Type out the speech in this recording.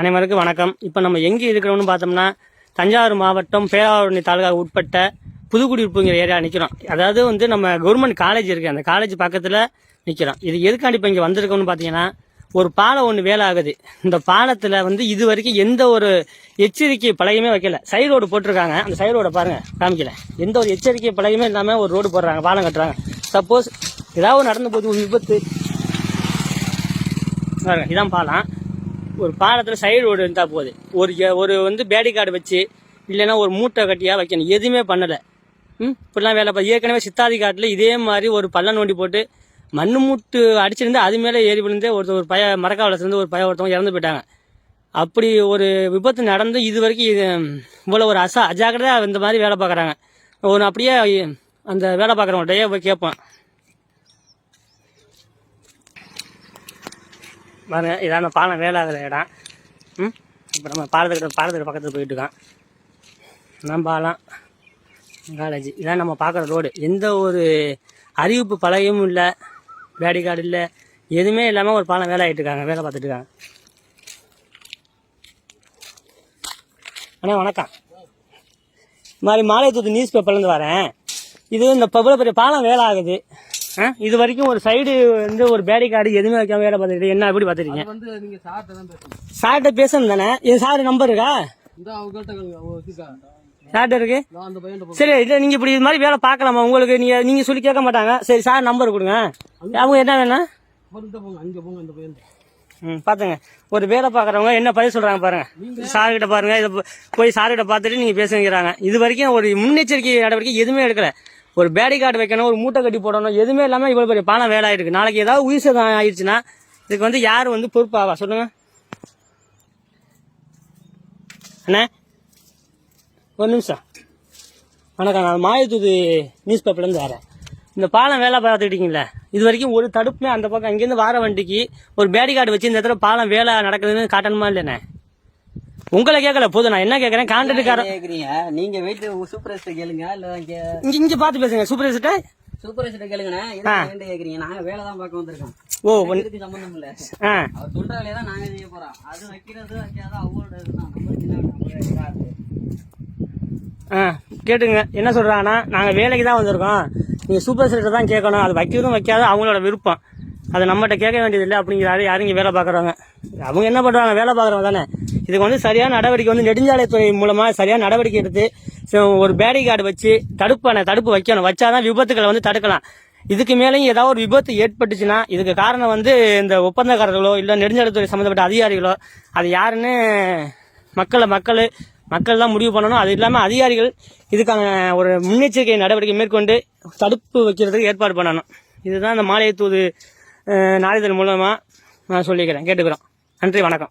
அனைவருக்கும் வணக்கம். இப்போ நம்ம எங்கே இருக்கிறோம்னு பார்த்தோம்னா தஞ்சாவூர் மாவட்டம் பேராவூரணி தாலுகா உட்பட்ட புதுக்குடியிருப்புங்கிற ஏரியா நிற்கிறோம் அதாவது வந்து நம்ம கவர்மெண்ட் காலேஜ் இருக்குது அந்த காலேஜ் பக்கத்தில் நிற்கிறோம் இது எதுக்காண்டி இப்போ இங்கே வந்திருக்கோம்னு பார்த்தீங்கன்னா ஒரு பாலம் ஒன்று வேலை ஆகுது இந்த பாலத்தில் வந்து இது வரைக்கும் எந்த ஒரு எச்சரிக்கை பலகையுமே வைக்கல. சைடு ரோடு போட்டிருக்காங்க. அந்த சைடு ரோடை பாருங்கள் காமிக்கல. எந்த ஒரு எச்சரிக்கை பலகையுமே இல்லாமல் ஒரு ரோடு போடுறாங்க பாலம் கட்டுறாங்க. சப்போஸ் ஏதாவது நடந்து போது ஒரு விபத்து. பாருங்க இதான் பாலம். ஒரு பாலத்தில் சைடு ரோடு இருந்தால் போகுது ஒரு ஒரு வந்து பேடி கார்டு வச்சு இல்லைன்னா ஒரு மூட்டை கட்டியாக வைக்கணும். எதுவுமே பண்ணலை. ம்? இப்படிலாம் வேலை பார்த்து ஏற்கனவே சித்தாதி காட்டில் இதே மாதிரி ஒரு பள்ளம் நோண்டி போட்டு மண் மூட்டு அடிச்சிருந்து அது மேலே ஏறி விழுந்து ஒருத்தர் ஒரு பய மரக்காவலத்துலேருந்து ஒரு பய ஒருத்தவங்க இறந்து போயிட்டாங்க. அப்படி ஒரு விபத்து நடந்து இது வரைக்கும் இது இவ்வளோ ஒரு அசா அஜாக்கிரதையாக இந்த மாதிரி வேலை பார்க்குறாங்க ஒன்று அப்படியே அந்த வேலை பார்க்குறவங்கள்டையே போய் கேட்பேன் பாருங்க இதான பாலம் வேலை இடம். ம்? இப்போ நம்ம பாலத்துக்கிட்ட பாலத்துக்கு பக்கத்தில் போயிட்டுருக்கான். இதான் பாலம். காலேஜ். இதான் நம்ம பார்க்குற ரோடு. எந்த ஒரு அறிவிப்பு பழையும் இல்லை பேடி கார்டு இல்லை எதுவுமே இல்லாமல் ஒரு பாலம் வேலை ஆகிட்டு இருக்காங்க வேலை பார்த்துட்டு இருக்காங்க. அண்ணா வணக்கம். இது மாதிரி மாலையத்தூத்து நியூஸ் பேப்பர்லேருந்து வரேன். இது இந்த பெரிய பாலம் வேலை ஆகுது இது வரைக்கும் ஒரு சைடு வந்து ஒரு பேடி கார்டு எதுவுமே வைக்காம வேலை பார்த்துட்டு என்ன எப்படி பார்த்துருக்கீங்க? வந்து நீங்க சார்ட்ட தான் பேசணும். தானே? என் சார் நம்பர் இருக்கா? இந்த அவங்கள்ட்ட. அவங்க இருக்கா? சரி இல்லை நீங்கள் இப்படி இது மாதிரி வேலை பார்க்கலாமா? உங்களுக்கு நீங்கள் நீங்கள் சொல்லி கேட்க மாட்டாங்க. சரி சார் நம்பர் கொடுங்க. அவங்க என்ன வேணும்? பார்த்துங்க. ஒரு வேலை பார்க்குறவங்க என்ன பதில் சொல்கிறாங்க பாருங்க. சார்கிட்ட பாருங்க. இதை போய் சார்கிட்ட பார்த்துட்டு நீங்கள் பேசுங்கிறாங்க. இது வரைக்கும் ஒரு முன்னெச்சரிக்கை நடவடிக்கை எதுவுமே எடுக்கல. ஒரு பேடி கார்டு வைக்கணும் ஒரு மூட்டை கட்டி போடணும் எதுவுமே இல்லாமல் இவ்வளோ பெரிய பாலம் வேலை ஆயிருக்கு நாளைக்கு ஏதாவது உயிர் சேதம் ஆயிடுச்சுன்னா இதுக்கு வந்து யார் வந்து பொறுப்பாவா சொல்லுங்கள் அண்ணே ஒரு நிமிஷம். வணக்கம் நான் மாயத்தூது நியூஸ் பேப்பர்லேருந்து வரேன். இந்த பாலம் வேலை பார்த்துக்கிட்டீங்களே இது வரைக்கும் ஒரு தடுப்புமே அந்த பக்கம் இங்கேருந்து வார வண்டிக்கு ஒரு பேடி கார்டு வச்சு இந்த இடத்துல பாலம் வேலை நடக்குதுன்னு காட்டணுமா இல்லைண்ணே உங்களை கேட்கல போதும் நான் என்ன கேட்குறேன்? கான்ட்ராக்டுக்காரன் கேக்குறீங்க நீங்க வீட்டு சூப்பர்வைசர் கேளுங்க இல்ல இங்க இங்கே பார்த்து பேசுங்க சூப்பர்வைசர்ட்ட சூப்பர்வைசர் கேளுங்கண்ணே. எதுக்கு கேக்குறீங்க நாங்க வேலை தான் பார்க்க வந்திருக்கோம். ஓ இதுக்கு சம்பந்தம் இல்ல. அவர் சொல்ற வேலையை தான் நாங்க செய்ய போறோம். அது வைக்கிறது வைக்காத அவங்களோட இதுதான் என்ன. ஆ கேட்டுங்க. என்ன சொல்கிறாங்கன்னா நாங்கள் வேலைக்கு தான் வந்திருக்கோம். நீங்கள் சூப்பர்வைசர்கிட்ட தான் கேட்கணும். அது வைக்கிறதும் வைக்காத அவங்களோட விருப்பம். அதை நம்மகிட்ட கேட்க வேண்டியதில்லை அப்படிங்கிறாரு யாரும் இங்கே வேலை பார்க்குறவங்க? அவங்க என்ன பண்ணுறாங்க வேலை பார்க்குறவங்க தானே. இதுக்கு வந்து சரியான நடவடிக்கை வந்து நெடுஞ்சாலைத்துறை மூலமாக சரியான நடவடிக்கை எடுத்து ஒரு பேடி கார்டு வச்சு தடுப்பான தடுப்பு வைக்கணும். வச்சாதான் விபத்துக்களை வந்து தடுக்கலாம். இதுக்கு மேலேயும் ஏதாவது ஒரு விபத்து ஏற்பட்டுச்சுன்னா இதுக்கு காரணம் வந்து இந்த ஒப்பந்தக்காரர்களோ இல்லை நெடுஞ்சாலைத்துறை சம்மந்தப்பட்ட அதிகாரிகளோ அது யாருன்னு மக்களை மக்கள் மக்கள் தான் முடிவு பண்ணணும். அது இல்லாமல் அதிகாரிகள் இதுக்கான ஒரு முன்னெச்சரிக்கை நடவடிக்கை மேற்கொண்டு தடுப்பு வைக்கிறதுக்கு ஏற்பாடு பண்ணணும். இதுதான் இந்த மாலைய தூது நாளிதழ் மூலமாக நான் சொல்லிக்கிறேன். கேட்டுக்கிறோம். நன்றி வணக்கம்.